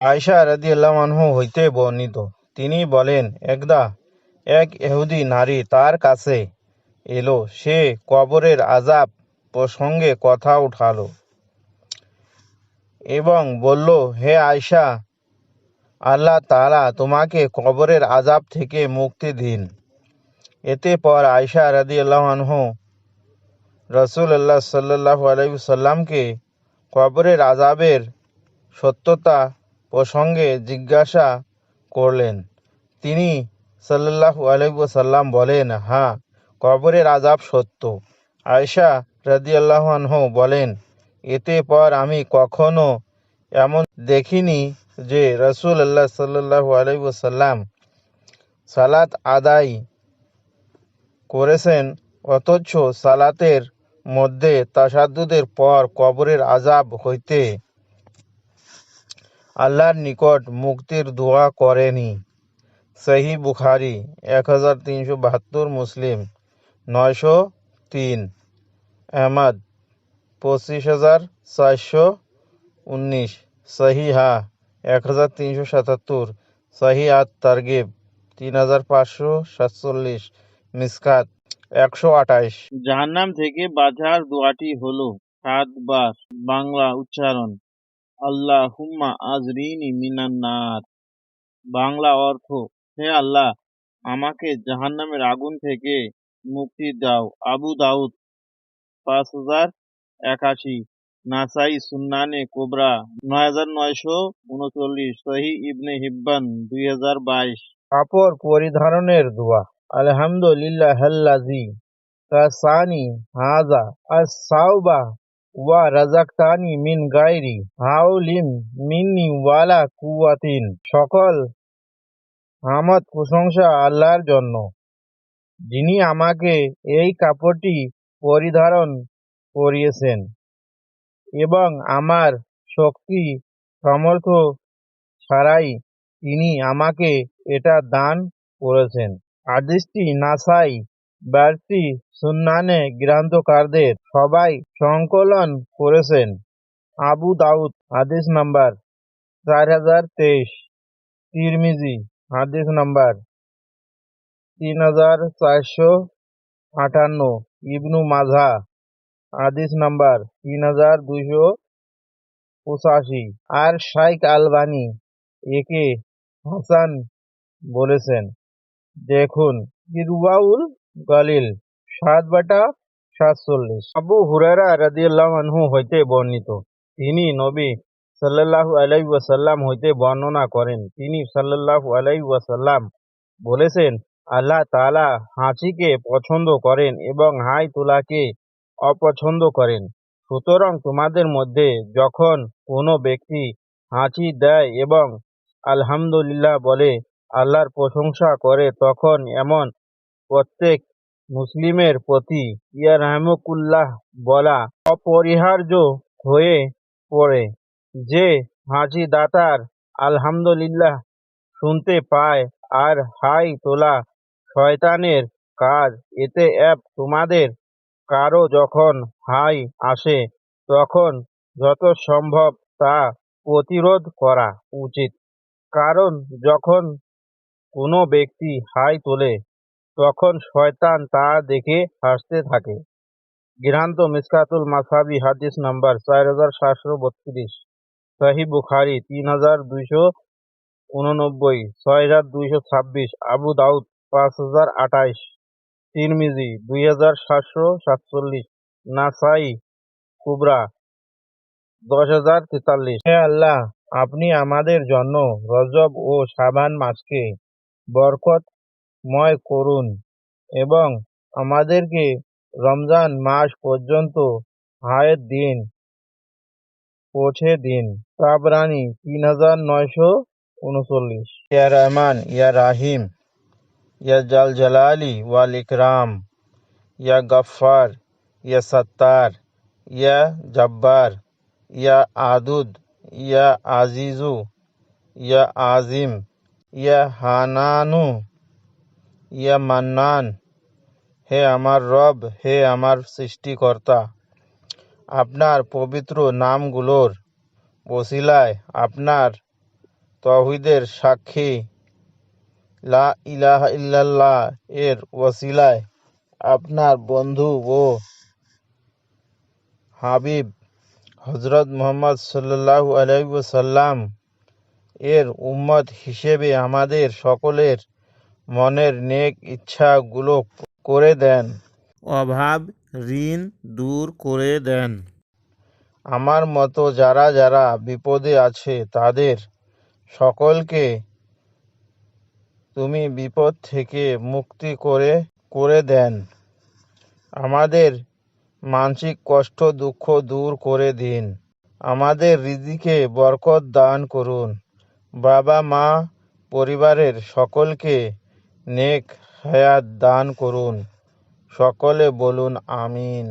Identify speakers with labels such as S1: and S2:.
S1: আয়সা রাদিয়াল্লাহু আনহু হইতে বর্ণিত। তিনি বলেন, একদা, এক ইহুদি নারী তার কাছে এলো। সে কবরের আযাব প্রসঙ্গে কথা উঠালো এবং বলল, হে আয়সা আল্লাহ তাআলা তোমাকে কবরের আযাব থেকে মুক্তি দিন। এতে পর আয়সা রাদিয়াল্লাহু আনহু রাসূলুল্লাহ সাল্লাল্লাহু আলাইহি সাল্লামকে কবরের আযাবের সত্যতা প্রসঙ্গে জিজ্ঞাসা করলেন। তিনি সাল্লাল্লাহু আলাইহি সাল্লাম বলেন হ্যাঁ কবরের আজাব সত্য। রাদিয়াল্লাহু আনহু বলেন, এতে পর আমি কখনো এমন দেখিনি যে রসুল আল্লাহ আলাইহি সাল্লাম সালাত আদায় করেছেন, অথচ সালাতের মধ্যে তাসাদুদের পর কবরের আজাব হইতে আল্লাহর নিকট মুক্তির দোয়া করেনি। সহি বুখারি, এক হাজার তিনশো বাহাত্তর মুসলিম, নয়শো তিন। আহমদ, পঁচিশ হাজার চারশো উনিশ। সহি হা, এক হাজার তিনশো সাতাত্তর। সহি আত তারগিব, তিন হাজার পাঁচশো সাতচল্লিশ। মিসকাত, একশো আঠাইশ।
S2: জাহান্নাম থেকে বাঁচার দোয়াটি হলো সাতবার বাংলা উচ্চারণ। আল্লাহ হুম্মা আজরিনি মিনান নার। বাংলা অর্থ, হে আল্লাহ, আমাকে জাহান্নামের আগুন থেকে মুক্তি দাও। আবু দাউদ, পাঁচ হাজার একাশি। নাসাই সুন্নানে কোবরা, নয় হাজার নয়শো উনচল্লিশ। সহি ইবনে হিব্বান, দুই হাজার বাইশ।
S1: কাপড় পরিধারণের দোয়া, আলহামদুলিল্লাহ আল্লাজি কাসানি হাজা আস-সাওবা ওয়া রাজাকতানি মিন গায়রি হাওলিম মিন্নি ওয়ালা কুয়াতিন সকল হামদ প্রশংসা আল্লাহর জন্য। যিনি আমাকে এই কাপড়টি পরিধারণ করিয়েছেন এবং আমার শক্তি সামর্থ্য ছাড়াই তিনি আমাকে এটা দান করেছেন। হাদিসটি নাসাই বাড়তি সুন্নানে গ্রন্থকারদের সবাই সংকলন করেছেন। আবু দাউদ, হাদিস নাম্বার চার হাজার তেইশ। তিরমিজি, হাদিস নাম্বার তিন হাজার চারশো আটান্ন। ইবনু মাঝা হাদিস নাম্বার তিন হাজার দুইশো পঁচাশি। আর শাইখ আলবানি একে হাসান বলেছেন। দেখুন, ইরওয়াউল গালিল। সাত বাটা, সাতচল্লিশ। আবু হুরারা রাদিয়াল্লাহু হইতে বর্ণিত। তিনি নবী সাল্লাল্লাহু আলাইহি ওয়াসাল্লাম হইতে বর্ণনা করেন। তিনি সাল্লাল্লাহু আলাইহি ওয়াসাল্লাম বলেছেন, আল্লাহ তালা হাঁচিকে পছন্দ করেন এবং হাই তোলাকে অপছন্দ করেন। সুতরাং তোমাদের মধ্যে যখন কোনো ব্যক্তি হাঁচি দেয় এবং আলহামদুলিল্লাহ বলে আল্লাহর প্রশংসা করে, তখন এমন প্রত্যেক মুসলিমের প্রতি ইয়ারহামুকুল্লাহ বলা অপরিহার্য হয়ে পড়ে। যে হাঁচি দাতার আলহামদুলিল্লাহ শুনতে পায় আর হাই তোলা শয়তানের কাজ, এতে অ্যাপ তোমাদের কারও যখন হাই আসে, তখন যত সম্ভব তা প্রতিরোধ করা উচিত। কারণ যখন কোনো ব্যক্তি হাই তোলে তখন শয়তান তা দেখে হাসতে থাকে। গৃহান্ত মিসকাতুল মাসাবি, হাদিস নাম্বার চার হাজার সাতশো বত্রিশ। সহি বুখারি, তিন হাজার দুইশো উননব্বই। ছয় হাজার দুইশো ছাব্বিশ। আবু দাউদ, পাঁচ হাজার আঠাইশ। তিরমিজি, দুই হাজার সাতশো সাতচল্লিশ। নাসাই, কুবরা, দশ হাজার তেতাল্লিশ। হে আল্লাহ, আপনি আমাদের জন্য রজব ও সাবান মাসকে বরকতময় করুন এবং আমাদেরকে রমজান মাস পর্যন্ত হায়ের দিন পৌঁছে দিন। তাবরানি তিন হাজার নয়শো উনচল্লিশ। ইয়া রহমান, ইয়া রাহিম, ইয়া জাল জালালি, ওয়াল ইকরাম, ইয়া গফার ইয়া সত্তার, ইয়া জব্বার, ইয়া আদুদ, ইয়া আজিজু, ইয়া আজিম, ইয়া হানানু ইয়া মান্নান, হে আমার রব, হে আমার সৃষ্টিকর্তা, আপনার পবিত্র নামগুলোর ওসিলায় আপনার তহিদের সাক্ষী, লা ইলাহা ইল্লাল্লাহ এর ওসিলায় আপনার বন্ধু ও হাবিব হজরত মোহাম্মদ সাল্লাল্লাহু আলাইহি ওয়াসাল্লাম এর উম্মত হিসেবে আমাদের সকলের মনের নেক ইচ্ছাগুলো করে দেন। অভাব ঋণ দূর করে দেন। আমার মতো যারা যারা বিপদে আছে তাদের সকলকে তুমি বিপদ থেকে মুক্তি করে করে দেন। আমাদের মানসিক কষ্ট দুঃখ দূর করে দিন। আমাদের রিজিকে বরকত দান করুন। বাবা মা পরিবারের সকলকে নেক হায়াত দান করুন। সকলে বলুন আমিন।